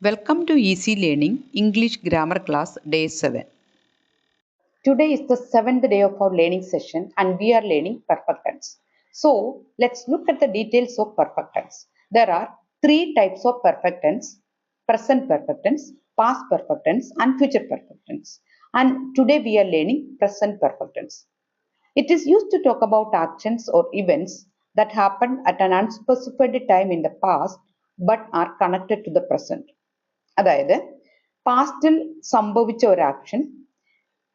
Welcome to Easy Learning English Grammar Class Day 7. Today is the seventh day of our learning session and we are learning perfect tense. So let's look at the details of perfect tense. There are three types of perfect tense present perfect tense, past perfect tense, and future perfect tense. And today we are learning present perfect tense. It is used to talk about actions or events that happened at an unspecified time in the past but are connected to the present. അതായത് പാസ്റ്റിൽ സംഭവിച്ച ഒരു action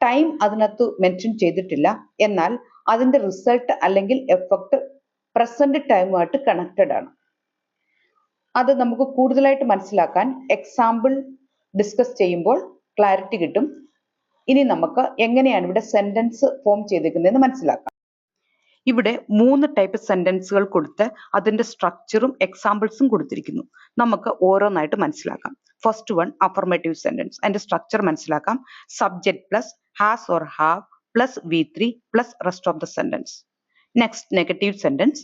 time അതിനകത്ത് mention ചെയ്തിട്ടില്ല. എന്നാൽ അതിന്റെ result അല്ലെങ്കിൽ effect present ടൈമുമായിട്ട് കണക്റ്റഡ് ആണ്. അത് നമുക്ക് കൂടുതലായിട്ട് മനസ്സിലാക്കാൻ എക്സാമ്പിൾ ഡിസ്കസ് ചെയ്യുമ്പോൾ ക്ലാരിറ്റി കിട്ടും. ഇനി നമുക്ക് എങ്ങനെയാണ് ഇവിടെ സെന്റൻസ് ഫോം ചെയ്തിരിക്കുന്നതെന്ന് മനസ്സിലാക്കാം. ഇവിടെ മൂന്ന് ടൈപ്പ് സെന്റൻസുകൾ കൊടുത്ത് അതിന്റെ സ്ട്രക്ചറും എക്സാമ്പിൾസും കൊടുത്തിരിക്കുന്നു. നമുക്ക് ഓരോന്നായിട്ട് മനസ്സിലാക്കാം. ഫസ്റ്റ് വൺ അഫർമേറ്റീവ് സെന്റൻസ് അതിന്റെ സ്ട്രക്ചർ മനസ്സിലാക്കാം. Subject plus has or have plus V three plus rest of the sentence next negative sentence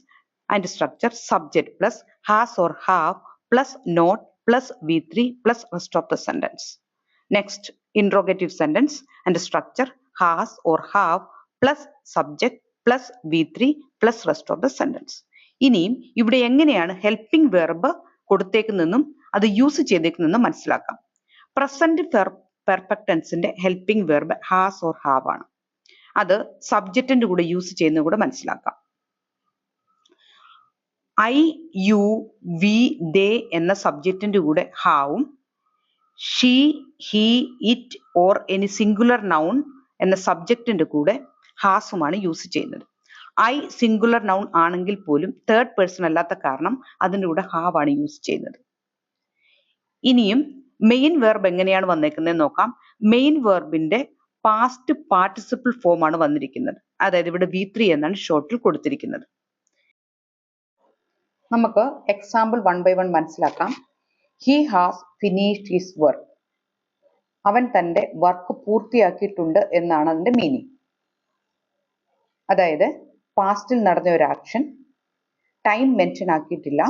അതിന്റെ structure subject plus has or have plus not plus V three plus rest of the sentence next interrogative sentence അതിന്റെ structure has or have plus subject plus V three plus rest of the sentence ഇനിയും ഇവിടെ എങ്ങനെയാണ് helping verb കൊടുത്തേക്കുന്നെന്നും അത് use ചെയ്തേക്കുന്നെന്നും മനസ്സിലാക്കാം. Present perfect ടെൻസിന്റെ helping verb has or have ആണ്. അത് സബ്ജക്റ്റിന്റെ കൂടെ യൂസ് ചെയ്യുന്നത് കൂടെ മനസ്സിലാക്കാം. ഐ യു വി ദേ എന്ന സബ്ജക്റ്റിന്റെ കൂടെ ഹാവും she he it or any singular noun എന്ന സബ്ജക്റ്റിന്റെ കൂടെ ഹാസുമാണ് യൂസ് ചെയ്യുന്നത്. ഐ സിംഗുലർ നൗൺ ആണെങ്കിൽ പോലും തേർഡ് പേഴ്സൺ അല്ലാത്ത കാരണം അതിന്റെ കൂടെ ഹാവ് ആണ് യൂസ് ചെയ്യുന്നത്. ഇനിയും മെയിൻ വെർബ് എങ്ങനെയാണ് വന്നേക്കുന്നത് നോക്കാം. മെയിൻ വെർബിന്റെ പാസ്റ്റ് പാർട്ടിസിപ്പിൾ ഫോം ആണ് വന്നിരിക്കുന്നത്. അതായത് ഇവിടെ വി ത്രീ എന്നാണ് ഷോർട്ടിൽ കൊടുത്തിരിക്കുന്നത്. നമുക്ക് എക്സാമ്പിൾ വൺ ബൈ വൺ മനസ്സിലാക്കാം. He has finished his work അവൻ തന്റെ വർക്ക് പൂർത്തിയാക്കിയിട്ടുണ്ട് എന്നാണ് അതിന്റെ മീനിങ് അതായത് പാസ്റ്റിൽ നടന്ന ഒരു ആക്ഷൻ ടൈം മെൻഷൻ ആക്കിയിട്ടില്ല.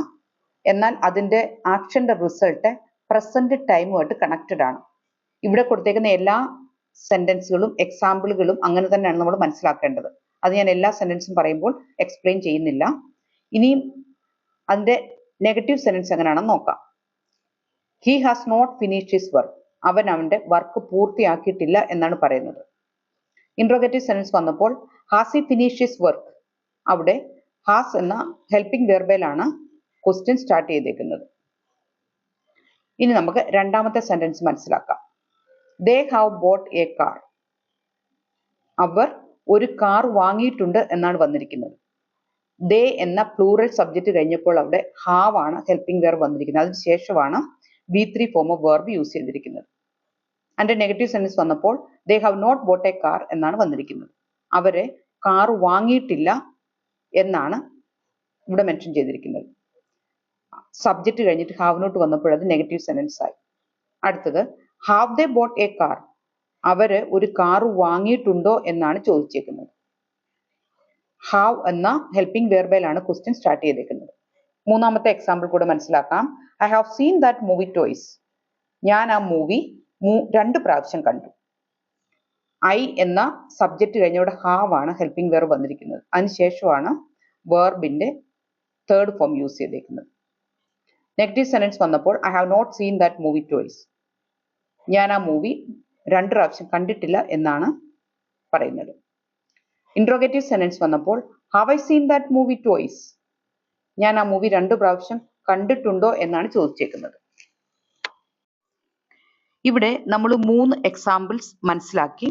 എന്നാൽ അതിന്റെ ആക്ഷന്റെ റിസൾട്ട് പ്രസന്റ് ടൈമുമായിട്ട് കണക്റ്റഡ് ആണ്. ഇവിടെ കൊടുത്തേക്കുന്ന എല്ലാ സെന്റൻസുകളും എക്സാമ്പിളുകളും അങ്ങനെ തന്നെയാണ് നമ്മൾ മനസ്സിലാക്കേണ്ടത്. അത് ഞാൻ എല്ലാ സെന്റൻസും പറയുമ്പോൾ എക്സ്പ്ലെയിൻ ചെയ്യുന്നില്ല. ഇനിയും അതിന്റെ നെഗറ്റീവ് സെന്റൻസ് എങ്ങനെയാണെന്ന് നോക്കാം. He has not finished his work അവൻ അവന്റെ വർക്ക് പൂർത്തിയാക്കിയിട്ടില്ല എന്നാണ് പറയുന്നത്. ഇൻട്രോഗേറ്റീവ് സെന്റൻസ് വന്നപ്പോൾ has he finish his work അവിടെ ഹാസ് എന്ന ഹെൽപ്പിംഗ് വെർബയിലാണ് ക്വസ്റ്റ്യൻ സ്റ്റാർട്ട് ചെയ്തേക്കുന്നത്. ഇനി നമുക്ക് രണ്ടാമത്തെ സെന്റൻസ് മനസ്സിലാക്കാം. They have bought a car അവർ ഒരു കാർ വാങ്ങിയിട്ടുണ്ട് എന്നാണ് വന്നിരിക്കുന്നത്. ദേ എന്ന പ്ലൂറൽ സബ്ജക്റ്റ് കഴിഞ്ഞപ്പോൾ അവിടെ ഹാവ് ആണ് ഹെൽപ്പിംഗ് വെർബ് വന്നിരിക്കുന്നത്. അതിന് ശേഷമാണ് V three form of verb use ചെയ്തിരിക്കുന്നത്. അതിന്റെ നെഗറ്റീവ് സെന്റൻസ് വന്നപ്പോൾ they have not bought a car എന്നാണ് വന്നിരിക്കുന്നത്. അവരെ കാർ വാങ്ങിയിട്ടില്ല എന്നാണ് ഇവിടെ മെൻഷൻ ചെയ്തിരിക്കുന്നത്. സബ്ജക്റ്റ് കഴിഞ്ഞിട്ട് ഹാവ് നോട്ട് വന്നപ്പോൾ അത് നെഗറ്റീവ് സെന്റൻസ് ആയി. അടുത്തത് have they bought a car അവർ ഒരു കാർ വാങ്ങിയിട്ടുണ്ടോ എന്നാണ് ചോദിച്ചേക്കുന്നത്. ഹാവ് എന്ന ഹെൽപ്പിംഗ് വെർബയിലാണ് ക്വസ്റ്റ്യൻ സ്റ്റാർട്ട് ചെയ്തേക്കുന്നത്. മൂന്നാമത്തെ എക്സാമ്പിൾ കൂടെ മനസ്സിലാക്കാം. I have seen that movie twice ഞാൻ ആ മൂവി രണ്ട് പ്രാവശ്യം കണ്ടു. ഐ എന്ന സബ്ജക്റ്റ് കഴിഞ്ഞവിടെ ഹാവ് ആണ് ഹെൽപ്പിംഗ് വെർബ് വന്നിരിക്കുന്നത്. അതിനുശേഷമാണ് വേർബിന്റെ തേർഡ് ഫോം യൂസ് ചെയ്തേക്കുന്നത്. നെഗറ്റീവ് സെന്റൻസ് വന്നപ്പോൾ I have not seen that movie twice ഞാൻ ആ മൂവി രണ്ട് പ്രാവശ്യം കണ്ടിട്ടില്ല എന്നാണ് പറയുന്നത്. ഇൻട്രോഗേറ്റീവ് സെന്റൻസ് വന്നപ്പോൾ have I seen that movie toys ഞാൻ ആ മൂവി രണ്ട് പ്രാവശ്യം കണ്ടിട്ടുണ്ടോ എന്നാണ് ചോദിച്ചേക്കുന്നത്. ഇവിടെ നമ്മൾ മൂന്ന് എക്സാമ്പിൾസ് മനസ്സിലാക്കി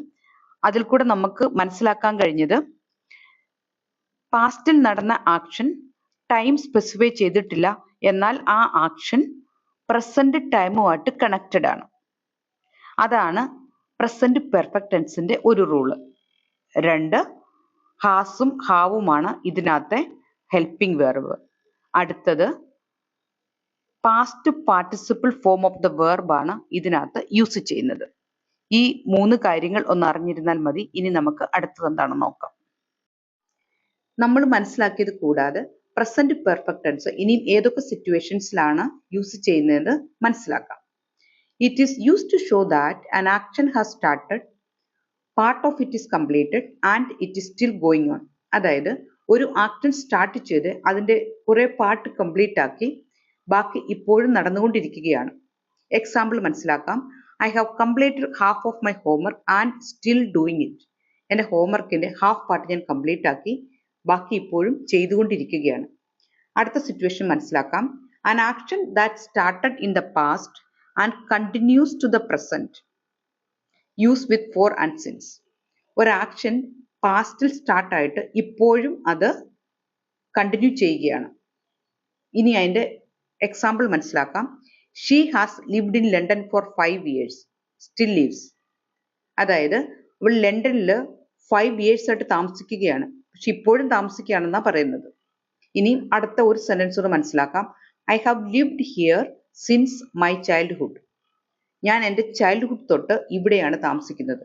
അതിൽ കൂടെ നമുക്ക് മനസ്സിലാക്കാൻ കഴിഞ്ഞത് പാസ്റ്റിൽ നടന്ന ആക്ഷൻ ടൈം സ്പെസിഫൈ ചെയ്തിട്ടില്ല. എന്നാൽ ആ ആക്ഷൻ പ്രസന്റ് ടൈമുമായിട്ട് കണക്റ്റഡ് ആണ്. അതാണ് പ്രസന്റ് പെർഫെക്റ്റ് ടെൻസിന്റെ ഒരു റൂൾ രണ്ട് ഹാസും ഹാവുമാണ് ഇതിനകത്തെ ഹെൽപ്പിംഗ് വെർബ് അടുത്തത് past participle form of the verb ആണ് ഇതിനകത്ത് യൂസ് ചെയ്യുന്നത്. ഈ മൂന്ന് കാര്യങ്ങൾ ഒന്ന് അറിഞ്ഞിരുന്നാൽ മതി. ഇനി നമുക്ക് അടുത്തത് എന്താണെന്ന് നോക്കാം. നമ്മൾ മനസ്സിലാക്കിയത് കൂടാതെ പ്രസന്റ് പെർഫെക്റ്റ് ടെൻസ് ഇനിയും ഏതൊക്കെ സിറ്റുവേഷൻസിലാണ് യൂസ് ചെയ്യുന്നത് മനസ്സിലാക്കാം. It is use to show that an action has started part of it is completed and it is still going on അതായത് ഒരു ആക്ഷൻ സ്റ്റാർട്ട് ചെയ്ത് അതിന്റെ കുറെ പാർട്ട് കംപ്ലീറ്റ് ആക്കി ബാക്കി ഇപ്പോഴും നടന്നുകൊണ്ടിരിക്കുകയാണ്. എക്സാമ്പിൾ മനസ്സിലാക്കാം. I have completed half of my homework and still doing it എന്റെ ഹോംവർക്കിന്റെ ഹാഫ് പാർട്ട് ഞാൻ കംപ്ലീറ്റ് ആക്കി ബാക്കി ഇപ്പോഴും ചെയ്തുകൊണ്ടിരിക്കുകയാണ്. അടുത്ത സിറ്റുവേഷൻ മനസ്സിലാക്കാം. An action that started in the past and continues to the present use with for and since. ഒരു ആക്ഷൻ പാസ്റ്റിൽ സ്റ്റാർട്ടായിട്ട് ഇപ്പോഴും അത് കണ്ടിന്യൂ ചെയ്യുകയാണ്. ഇനി അതിന്റെ എക്സാമ്പിൾ മനസ്സിലാക്കാം. She has lived in London for five years still lives അതായത് ഇവൾ ലണ്ടനിൽ ഫൈവ് ഇയേഴ്സ് ആയിട്ട് താമസിക്കുകയാണ്. പക്ഷെ ഇപ്പോഴും താമസിക്കുകയാണെന്നാണ് പറയുന്നത്. ഇനിയും അടുത്ത ഒരു സെന്റൻസ് കൂടെ മനസ്സിലാക്കാം. I have lived here since my childhood ഞാൻ എന്റെ ചൈൽഡ്ഹുഡ് തൊട്ട് ഇവിടെയാണ് താമസിക്കുന്നത്.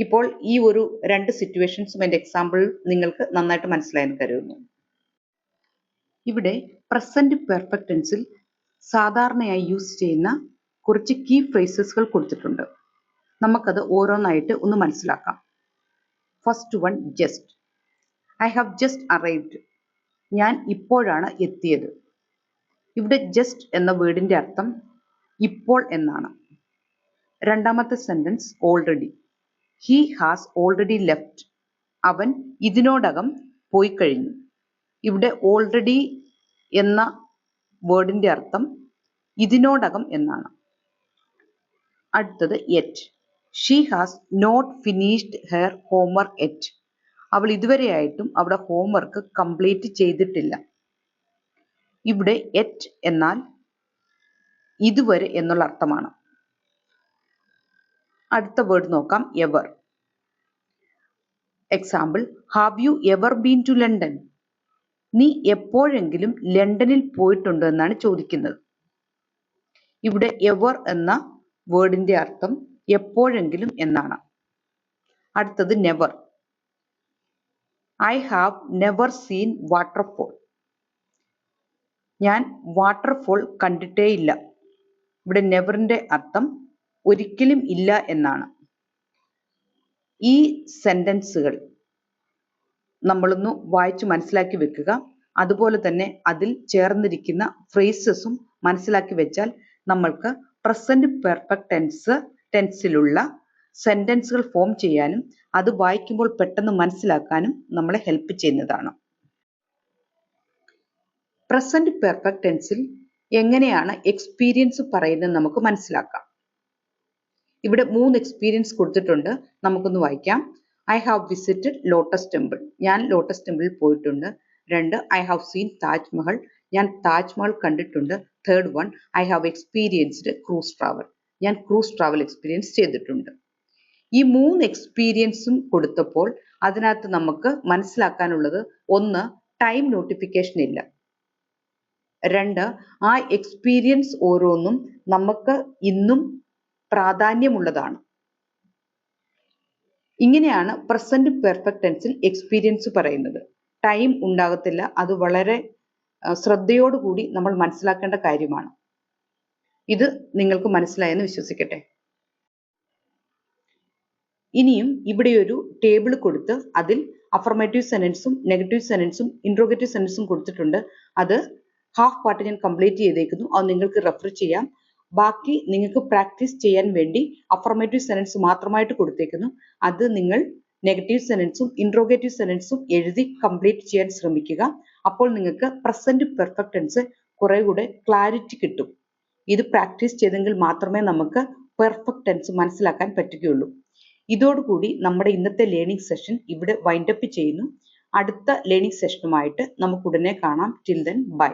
ഇപ്പോൾ ഈ ഒരു രണ്ട് സിറ്റുവേഷൻസും എന്റെ എക്സാമ്പിൾ നിങ്ങൾക്ക് നന്നായിട്ട് മനസ്സിലായെന്ന് കരുതുന്നു. ഇവിടെ പ്രസന്റ് പെർഫെക്റ്റ് ടെൻസിൽ സാധാരണയായി യൂസ് ചെയ്യുന്ന കുറച്ച് കീ ഫ്രേസസുകൾ കൊടുത്തിട്ടുണ്ട്. നമുക്കത് ഓരോന്നായിട്ട് ഒന്ന് മനസ്സിലാക്കാം. First one just I have just arrived ഞാൻ ഇപ്പോഴാണ് എത്തിയത്. ഇവിടെ ജസ്റ്റ് എന്ന വേർഡിന്റെ അർത്ഥം ഇപ്പോൾ എന്നാണ്. രണ്ടാമത്തെ sentence already he has already left അവൻ ഇതിനോടകം പോയി കഴിഞ്ഞു. ഇവിടെ ഓൾറെഡി എന്ന വേർഡിന്റെ അർത്ഥം ഇതിനോടകം എന്നാണ്. അടുത്തത് yet she has not finished her homework yet അവൾ ഇതുവരെയായിട്ടും അവിടെ ഹോംവർക്ക് കംപ്ലീറ്റ് ചെയ്തിട്ടില്ല. ഇവിടെ എറ്റ് എന്നാൽ ഇതുവരെ എന്നുള്ള അർത്ഥമാണ്. അടുത്ത വേർഡ് നോക്കാം ever example have you ever been to London നീ എപ്പോഴെങ്കിലും ലണ്ടനിൽ പോയിട്ടുണ്ടോ എന്നാണ് ചോദിക്കുന്നത്. ഇവിടെ എവർ എന്ന വേർഡിന്റെ അർത്ഥം എപ്പോഴെങ്കിലും എന്നാണ്. അടുത്തത് never I have never seen waterfall ഞാൻ വാട്ടർഫോൾ കണ്ടിട്ടേ ഇല്ല ഇവിടെ നെവറിന്റെ അർത്ഥം ഒരിക്കലും ഇല്ല എന്നാണ്. ഈ സെന്റൻസുകൾ നമ്മളൊന്ന് വായിച്ചു മനസ്സിലാക്കി വെക്കുക. അതുപോലെ തന്നെ അതിൽ ചേർന്നിരിക്കുന്ന ഫ്രേസസും മനസ്സിലാക്കി വെച്ചാൽ നമ്മൾക്ക് പ്രസന്റ് പെർഫെക്റ്റ് ടെൻസ് ടെൻസിലുള്ള സെന്റൻസുകൾ ഫോം ചെയ്യാനും അത് വായിക്കുമ്പോൾ പെട്ടെന്ന് മനസ്സിലാക്കാനും നമ്മളെ ഹെൽപ്പ് ചെയ്യുന്നതാണ്. പ്രസന്റ് പെർഫെക്റ്റ് ടെൻസിൽ എങ്ങനെയാണ് എക്സ്പീരിയൻസ് പറയുന്നത് നമുക്ക് മനസ്സിലാക്കാം. ഇവിടെ മൂന്ന് എക്സ്പീരിയൻസ് കൊടുത്തിട്ടുണ്ട്. നമുക്കൊന്ന് വായിക്കാം. I have visited lotus temple ഞാൻ ലോട്ടസ് ടെമ്പിളിൽ പോയിട്ടുണ്ട്. രണ്ട് ഐ ഹാവ് സീൻ താജ്മഹൽ ഞാൻ താജ്മഹൽ കണ്ടിട്ടുണ്ട്. Third one I have experienced cruise travel ഞാൻ ക്രൂസ് ട്രാവൽ എക്സ്പീരിയൻസ് ചെയ്തിട്ടുണ്ട്. ഈ മൂന്ന് എക്സ്പീരിയൻസും കൊടുത്തപ്പോൾ അതിനകത്ത് നമുക്ക് മനസ്സിലാക്കാനുള്ളത് ഒന്ന് ടൈം നോട്ടിഫിക്കേഷൻ ഇല്ല. രണ്ട് ആ എക്സ്പീരിയൻസ് ഓരോന്നും നമുക്ക് ഇന്നും പ്രാധാന്യമുള്ളതാണ്. ഇങ്ങനെയാണ് പ്രസന്റ് പെർഫെക്റ്റ് ടെൻസിൽ എക്സ്പീരിയൻസ് പറയുന്നത്. ടൈം ഉണ്ടാകത്തില്ല. അത് വളരെ ശ്രദ്ധയോടുകൂടി നമ്മൾ മനസ്സിലാക്കേണ്ട കാര്യമാണ്. ഇത് നിങ്ങൾക്ക് മനസ്സിലായെന്ന് വിശ്വസിക്കട്ടെ. ഇനിയും ഇവിടെ ഒരു ടേബിൾ കൊടുത്ത് അതിൽ അഫർമേറ്റീവ് സെനൻസും നെഗറ്റീവ് സെനൻസും ഇൻട്രോഗേറ്റീവ് സെനൻസും കൊടുത്തിട്ടുണ്ട്. അത് ഹാഫ് പാർട്ട് ഞാൻ കംപ്ലീറ്റ് ചെയ്തേക്കുന്നു. അത് നിങ്ങൾക്ക് റെഫർ ചെയ്യാം. ബാക്കി നിങ്ങൾക്ക് പ്രാക്ടീസ് ചെയ്യാൻ വേണ്ടി അഫർമേറ്റീവ് സെനൻസ് മാത്രമായിട്ട് കൊടുത്തേക്കുന്നു. അത് നിങ്ങൾ നെഗറ്റീവ് സെനൻസും ഇൻട്രോഗേറ്റീവ് സെനൻസും എഴുതി കംപ്ലീറ്റ് ചെയ്യാൻ ശ്രമിക്കുക. അപ്പോൾ നിങ്ങൾക്ക് പ്രസന്റ് പെർഫെക്റ്റ് ടെൻസ് കുറെ കൂടെ ക്ലാരിറ്റി കിട്ടും. ഇത് പ്രാക്ടീസ് ചെയ്തെങ്കിൽ മാത്രമേ നമുക്ക് പെർഫെക്റ്റ് ടെൻസ് മനസ്സിലാക്കാൻ പറ്റുകയുള്ളൂ. ഇതോടുകൂടി നമ്മുടെ ഇന്നത്തെ ലേണിംഗ് സെഷൻ ഇവിടെ വൈൻഡപ്പ് ചെയ്യുന്നു. അടുത്ത ലേണിംഗ് സെഷനുമായിട്ട് നമുക്ക് ഉടനെ കാണാം. Till then by